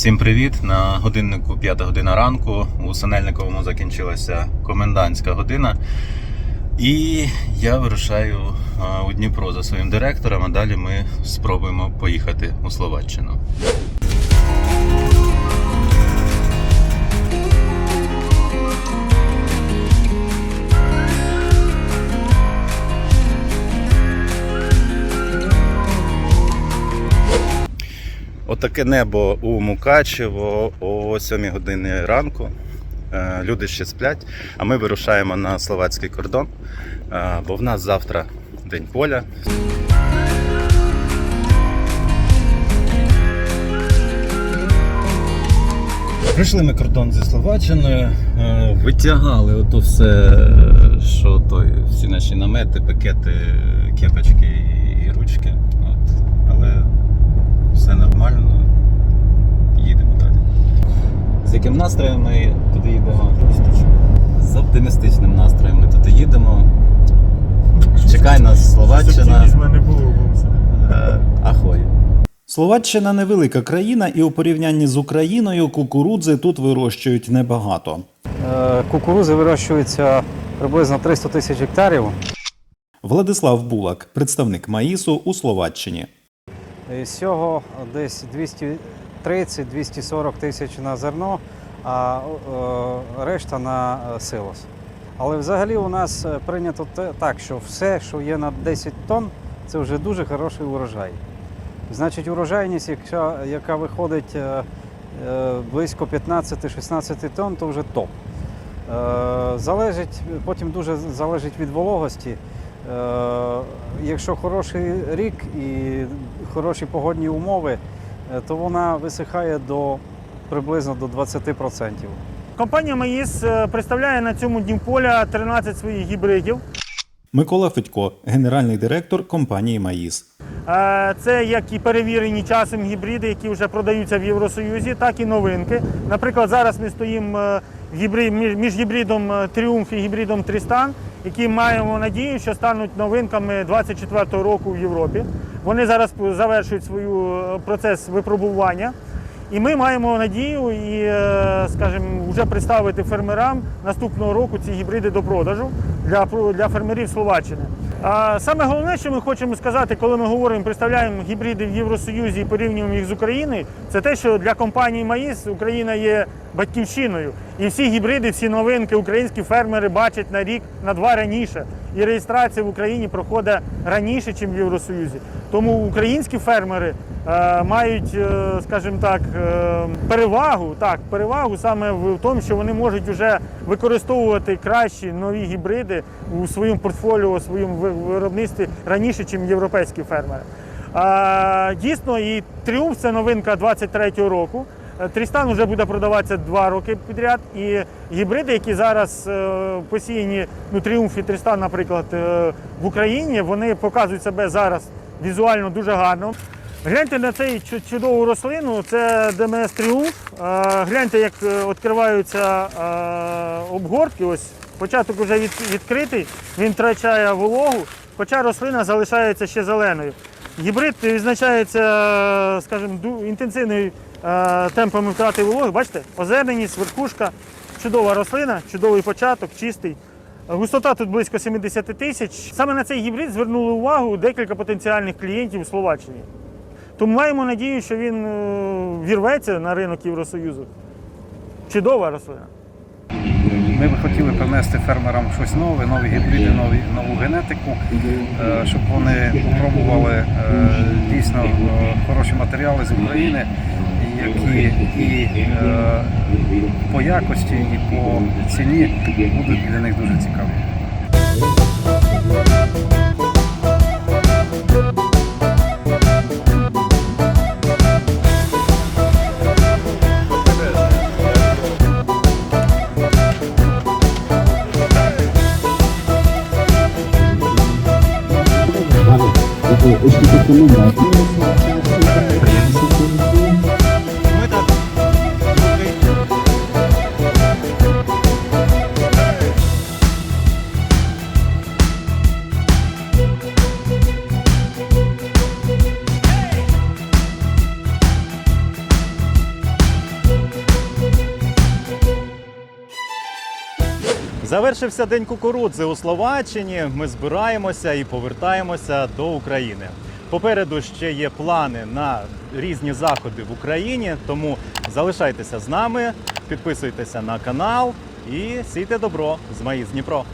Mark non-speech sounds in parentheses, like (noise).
Всім привіт! На годиннику 5 година ранку. У Синельниковому закінчилася комендантська година. І я вирушаю у Дніпро за своїм директором, а далі ми спробуємо поїхати у Словаччину. Отаке небо у Мукачево о 7 годині ранку. Е, Люди ще сплять, а ми вирушаємо на словацький кордон, е, бо в нас завтра день поля. Прийшли ми кордон зі Словаччиною, е, витягали ото все, що той, всі наші намети, пакети, кепочки і ручки. От. Але все нормально, їдемо далі. З яким настроєм ми туди їдемо? З оптимістичним настроєм ми туди їдемо. (laughs) Чекай нас Словаччина. Е, Ахой. Словаччина невелика країна, і у порівнянні з Україною кукурудзи тут вирощують небагато. Е, Кукурузи вирощується приблизно 300 тисяч гектарів. Владислав Булак, представник Маїсу у Словаччині. З цього десь 230-240 тисяч на зерно, а е, решта на е, силос. Але взагалі у нас е, прийнято так, що все, що є на 10 тонн, це вже дуже хороший урожай. Значить, урожайність, яка, яка виходить е, е, близько 15-16 тонн, то вже топ. Е, Залежить, потім дуже залежить від вологості. Е, Якщо хороший рік і хороші погодні умови, е, то вона висихає до приблизно до 20%. Компанія Маїс е, представляє на цьому Днімполя 13 своїх гібридів. Микола Федько, генеральний директор компанії Маїс. Це як і перевірені часом гібриди, які вже продаються в Євросоюзі, так і новинки. Наприклад, зараз ми стоїмо між- гібридом Тріумф і гібридом Трістан, які маємо надію, що стануть новинками 24-го року в Європі. Вони зараз завершують свою е, процес випробування. І ми маємо надію і, е, скажімо, вже представити фермерам наступного року ці гібриди до продажу для, для фермерів Словаччини. Саме головне, що ми хочемо сказати, коли ми говоримо, представляємо гібриди в Євросоюзі і порівнюємо їх з Україною, це те, що для компанії Маїс Україна є батьківщиною. І всі гібриди, всі новинки українські фермери бачать на рік, на два раніше. І реєстрація в Україні проходить раніше, ніж в Євросоюзі. Тому українські фермери е, мають, е, скажімо так, е, перевагу, так, перевагу саме в тому, що вони можуть вже використовувати кращі нові гібриди у своєму портфоліо, у своєму виробництві раніше, ніж європейські фермери. А, дійсно, і тріумф це новинка 23-го року. Е, Трістан вже буде продаватися два роки підряд. І гібриди, які зараз е, посіяні, ну тріумф і Трістан, наприклад, е, в Україні, вони показують себе зараз візуально дуже гарно. Гляньте на цей чудову рослину, це ДМС Тріумф. Гляньте, як відкриваються обгортки. Ось початок вже відкритий, він втрачає вологу, хоча рослина залишається ще зеленою. Гібрид відзначається, скажімо, інтенсивною е, темпами втрати вологи. Бачите, озерненість, верхушка, чудова рослина, чудовий початок, чистий. Густота тут близько 70 тисяч. Саме на цей гібрид звернули увагу декілька потенціальних клієнтів у Словаччині. Тому маємо надію, що він е, вірветься на ринок Євросоюзу. Чудова рослина. Ми би хотіли принести фермерам щось нове, нові гібриди, нові, нову генетику, е, щоб вони спробували е, дійсно е, хороші матеріали з України, які і по якості, і по ціні будуть для них дуже цікаві. рекомендації. Завершився день кукурудзи у Словаччині. Ми збираємося і повертаємося до України. Попереду ще є плани на різні заходи в Україні, тому залишайтеся з нами, підписуйтеся на канал і сійте добро з Маїз Дніпро.